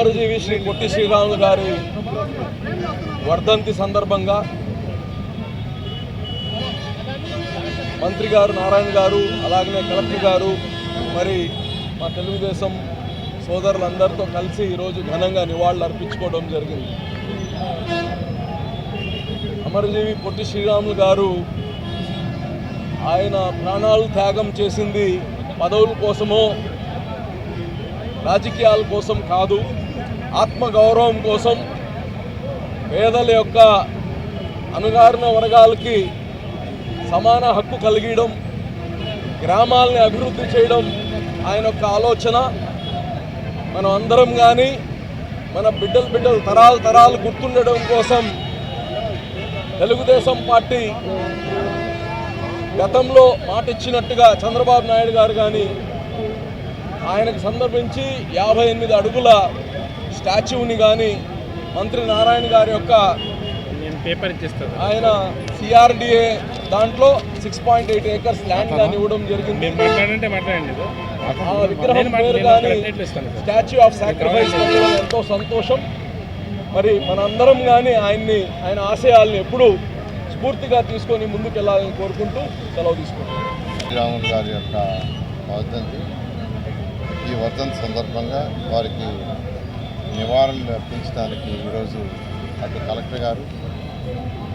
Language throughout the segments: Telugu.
అమరజీవి శ్రీ పొట్టి శ్రీరాములు గారి వర్ధంతి సందర్భంగా మంత్రి గారు నారాయణ గారు అలాగనే కలెక్టర్ గారు మరి మా తెలుగుదేశం సోదరులందరితో కలిసి ఈరోజు ఘనంగా నివాళులు అర్పించుకోవడం జరిగింది. అమరజీవి పొట్టి శ్రీరాములు గారు ఆయన ప్రాణాలు త్యాగం చేసింది పదవుల కోసమో రాజకీయాల కోసం కాదు ఆత్మగౌరవం కోసం పేదల యొక్క అణగారిన వర్గాలకి సమాన హక్కు కలిగించడం గ్రామాలని అభివృద్ధి చేయడం ఆయన యొక్క ఆలోచన. మనం అందరం కానీ మన బిడ్డలు బిడ్డలు తరాలు తరాలు గుర్తుండడం కోసం తెలుగుదేశం పార్టీ గతంలో మాట ఇచ్చినట్టుగా చంద్రబాబు నాయుడు గారు కానీ ఆయనకు సందర్భించి యాభై ఎనిమిది అడుగుల స్టాచ్యూని కానీ మంత్రి నారాయణ గారి యొక్క నేను పేపర్ ఇచ్చేస్తాను. ఆయన సిఆర్డిఏ దాంట్లో six point eight acres land కానీ ఇవ్వడం జరిగింది. మాట్లాడంటే మాట్లాడండి విగ్రహం పేరు కానీ. స్టాచ్యూ ఆఫ్ సాక్రిఫైస్ ఎంతో సంతోషం. మరి మనందరం కానీ ఆయన్ని ఆయన ఆశయాల్ని ఎప్పుడూ స్ఫూర్తిగా తీసుకొని ముందుకెళ్ళాలని కోరుకుంటూ సెలవు తీసుకుంటాం శ్రీరాములు గారి యొక్క వర్ధంతి. ఈ వర్ధంతి సందర్భంగా వారికి నివారణలు అర్పించడానికి ఈరోజు అటు కలెక్టర్ గారు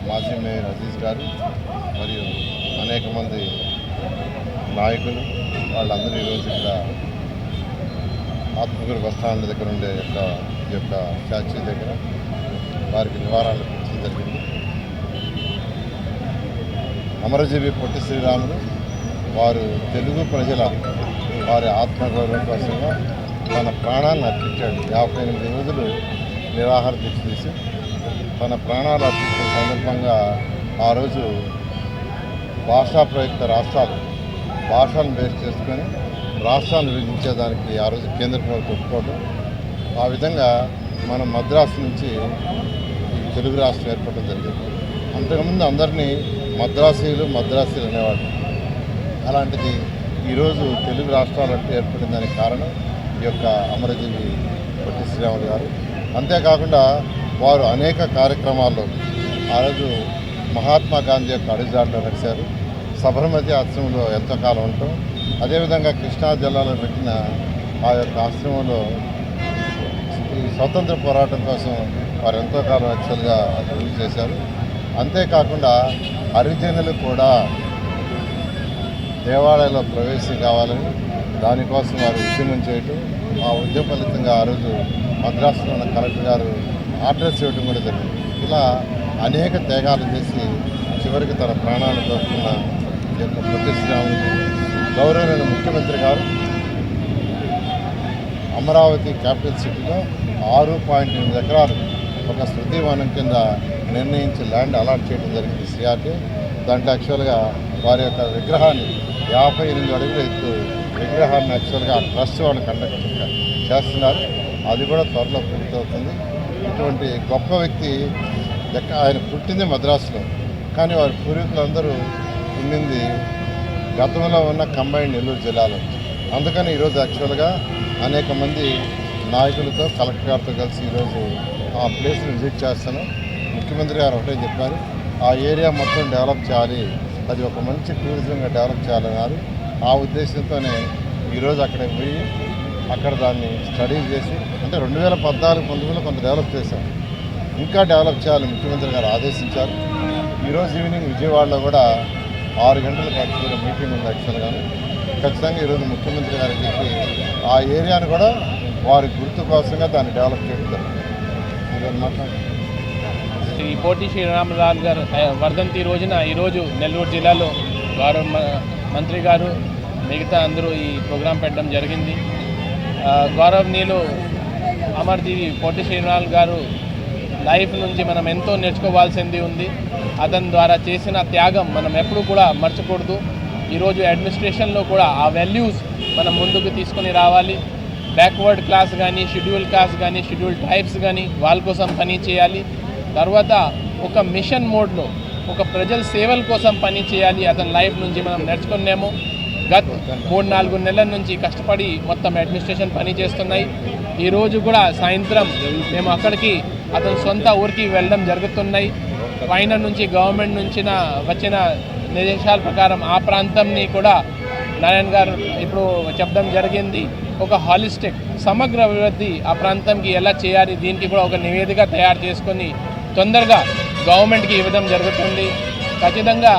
మాజీ మేయర్ అజీజ్ గారు మరియు అనేక మంది నాయకులు వాళ్ళందరూ ఈరోజు ఇక్కడ ఆత్మకూరు బస్ దగ్గర ఉండే యొక్క ఈ యొక్క స్టాచ్యూ దగ్గర వారికి నివారణలు అర్పించడం జరిగింది. అమరజీవి పొట్టి శ్రీరాములు వారు తెలుగు ప్రజల వారి ఆత్మగౌరవం కోసంగా తన ప్రాణాన్ని అర్పించాడు. యాభై ఎనిమిది రోజులు నిరాహార దీక్ష తీసి తన ప్రాణాలు అర్పించిన సందర్భంగా ఆ రోజు భాషా ప్రయుక్త రాష్ట్రాలు భాషలను బేస్ చేసుకొని రాష్ట్రాన్ని విభజించేదానికి ఆ రోజు కేంద్ర ప్రభుత్వం ఒప్పుకోవడం ఆ విధంగా మన మద్రాసు నుంచి తెలుగు రాష్ట్రం ఏర్పడడం జరిగింది. అంతకుముందు అందరినీ మద్రాసీలు మద్రాసీలు అనేవాడు అలాంటిది ఈరోజు తెలుగు రాష్ట్రాలంటే ఏర్పడిన దానికి కారణం ఈ యొక్క అమరజీవి పొట్టి శ్రీరాములు గారు. అంతేకాకుండా వారు అనేక కార్యక్రమాల్లో ఆ రోజు మహాత్మా గాంధీ యొక్క అడుగుజాడలో నడిచారు. సబర్మతి ఆశ్రమంలో ఎంతో కాలం ఉంటాం అదేవిధంగా కృష్ణా జిల్లాలో పెట్టిన ఆ యొక్క ఆశ్రమంలో ఈ స్వతంత్ర పోరాటం కోసం వారు ఎంతో కాలం యాక్చువల్గా అభివృద్ధి చేశారు. అంతేకాకుండా హరిజనులు కూడా దేవాలయంలో ప్రవేశం కావాలని దానికోసం వారు ఉద్యమం చేయటం ఆ ఉద్యమ ఫలితంగా ఆ రోజు మద్రాసులో ఉన్న కలెక్టర్ గారు ఆర్డర్స్ ఇవ్వడం కూడా జరిగింది. ఇలా అనేక త్యాగాలు చేసి చివరికి తన ప్రాణాలు కోరుకున్న ఈ యొక్క పొట్టి గౌరవమైన ముఖ్యమంత్రి గారు అమరావతి క్యాపిటల్ సిటీలో ఆరు పాయింట్ ఎనిమిది ఎకరాలు ఒక శృతివనం కింద నిర్ణయించి ల్యాండ్ అలాట్ చేయడం జరిగింది. సిఆర్టీ దాంట్లో యాక్చువల్గా వారి యొక్క విగ్రహాన్ని యాభై ఎనిమిది అడుగులు ఎత్తు విగ్రహాన్ని యాక్చువల్గా ట్రస్ట్ వాళ్ళు కండక్ట్ చేస్తున్నారు. అది కూడా త్వరలో పూర్తవుతుంది. ఇటువంటి గొప్ప వ్యక్తి ఆయన పుట్టింది మద్రాసులో. కానీ వారి పూర్వీకులందరూ ఉండింది గతంలో ఉన్న కంబైన్ నెల్లూరు జిల్లాలో. అందుకని ఈరోజు యాక్చువల్గా అనేక మంది నాయకులతో కలెక్టర్ గారితో కలిసి ఈరోజు ఆ ప్లేస్ని విజిట్ చేస్తాను ముఖ్యమంత్రి గారు ఒకటే చెప్పారు. ఆ ఏరియా మొత్తం డెవలప్ చేయాలి. అది ఒక మంచి టూరిజంగా డెవలప్ చేయాలన్నారు ఆ ఉద్దేశంతోనే ఈరోజు అక్కడికి పోయి అక్కడ దాన్ని స్టడీ చేసి అంటే రెండు వేల పద్నాలుగు పంతొమ్మిదిలో కొంత డెవలప్ చేశాం. ఇంకా డెవలప్ చేయాలని ముఖ్యమంత్రి గారు ఆదేశించారు. ఈరోజు ఈవినింగ్ విజయవాడలో కూడా ఆరు గంటలకు యాక్చువల్గా మీటింగ్ ఉంది యాక్చువల్గా. ఖచ్చితంగా ఈరోజు ముఖ్యమంత్రి గారికి చెప్పి ఆ ఏరియాను కూడా వారి గుర్తు కోసంగా దాన్ని డెవలప్ చేయడం జరుగుతుంది ఈరోజు శ్రీ పోటీ శ్రీరామలాల్ గారు వర్ధంతి రోజున ఈరోజు నెల్లూరు జిల్లాలో గౌరవ మ- మంత్రి గారు మిగతా అందరూ ఈ ప్రోగ్రాం పెట్టడం జరిగింది. ఆ, గౌరవనీయులు అమర్జీవి పోటీ శ్రీరామ్ గారు లైఫ్ నుంచి మనం ఎంతో నేర్చుకోవాల్సింది ఉంది. అతని ద్వారా చేసిన త్యాగం మనం ఎప్పుడు కూడా మర్చకూడదు. ఈరోజు అడ్మినిస్ట్రేషన్లో కూడా ఆ వాల్యూస్ మనం ముందుకు తీసుకొని రావాలి. బ్యాక్వర్డ్ క్లాస్ కానీ షెడ్యూల్ క్లాస్ కానీ షెడ్యూల్ టైప్స్ కానీ వాళ్ళ కోసం పని చేయాలి. తర్వాత ఒక మిషన్ మోడ్లో ఒక ప్రజల సేవల కోసం పని చేయాలి అతని లైఫ్ నుంచి మనం నేర్చుకున్నాము. గత మూడు నాలుగు నెలల నుంచి కష్టపడి మొత్తం అడ్మినిస్ట్రేషన్ పని చేస్తున్నాయి. ఈరోజు కూడా సాయంత్రం మేము అక్కడికి అతని సొంత ఊరికి వెళ్ళడం జరుగుతున్నాయి. పైన నుంచి గవర్నమెంట్ నుంచి వచ్చిన నిర్దేశాల ప్రకారం ఆ ప్రాంతంని కూడా నారాయణ గారు ఇప్పుడు చెప్పడం జరిగింది. ఒక హాలిస్టిక్ సమగ్ర అభివృద్ధి ఆ ప్రాంతంకి ఎలా చేయాలి దీనికి కూడా ఒక నివేదిక తయారు చేసుకొని తొందరగా గవర్నమెంట్కి ఇవ్వడం జరుగుతుంది. ఖచ్చితంగా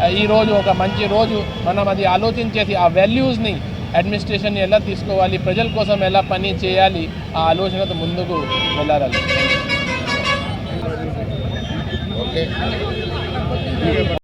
ఈరోజు ఈ రోజు ఒక మంచి రోజు. మనం అది ఆలోచించేసి ఆ వాల్యూస్ని అడ్మినిస్ట్రేషన్ ఎలా తీసుకోవాలి ప్రజల కోసం ఎలా పని చేయాలి ఆ ఆలోచనతో ముందుకు వెళ్ళాలి